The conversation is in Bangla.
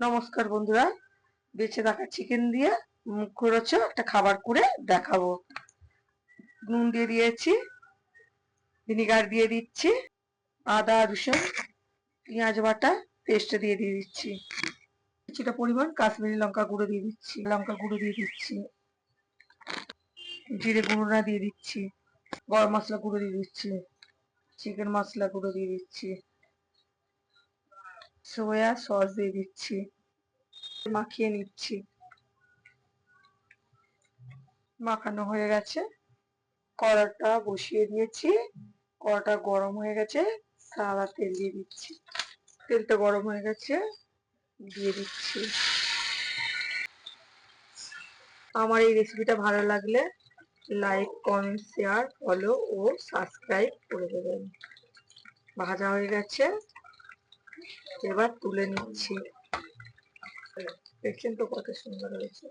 নমস্কার বন্ধুরা, বেঁচে থাকা চিকেন দিয়ে মুখরোচ একটা খাবার করে দেখাবো। নুন দিয়ে দিয়েছি ভিনিগার দিয়ে দিচ্ছি, আদা, রসুন, পেঁয়াজ বাটা পেস্ট দিয়ে দিয়ে দিচ্ছি। কিছুটা পরিমাণ কাশ্মীরি লঙ্কা গুঁড়ো দিয়ে দিচ্ছি, লঙ্কা গুঁড়ো দিয়ে দিচ্ছি, জিরে গুঁড়োটা দিয়ে দিচ্ছি, গরম মশলা গুঁড়ো দিয়ে দিচ্ছি চিকেন মশলা গুঁড়ো দিয়ে দিচ্ছি। সোয়া সস দিয়ে দিচ্ছি। মাখিয়ে নিচ্ছি। মাখানো হয়ে গেছে। কড়াটা বসিয়ে দিয়েছি। কড়াটা গরম হয়ে গেছে। সাদা তেল দিয়ে দিচ্ছি। তেলটা গরম হয়ে গেছে। দিয়ে দিচ্ছি। আমার এই রেসিপিটা ভালো লাগলে লাইক কমেন্ট শেয়ার ফলো ও সাবস্ক্রাইব করে দেবেন। ভাজা হয়ে গেছে। এবার তুলে নিচ্ছি। দেখছেন তো কত সুন্দর হয়েছে।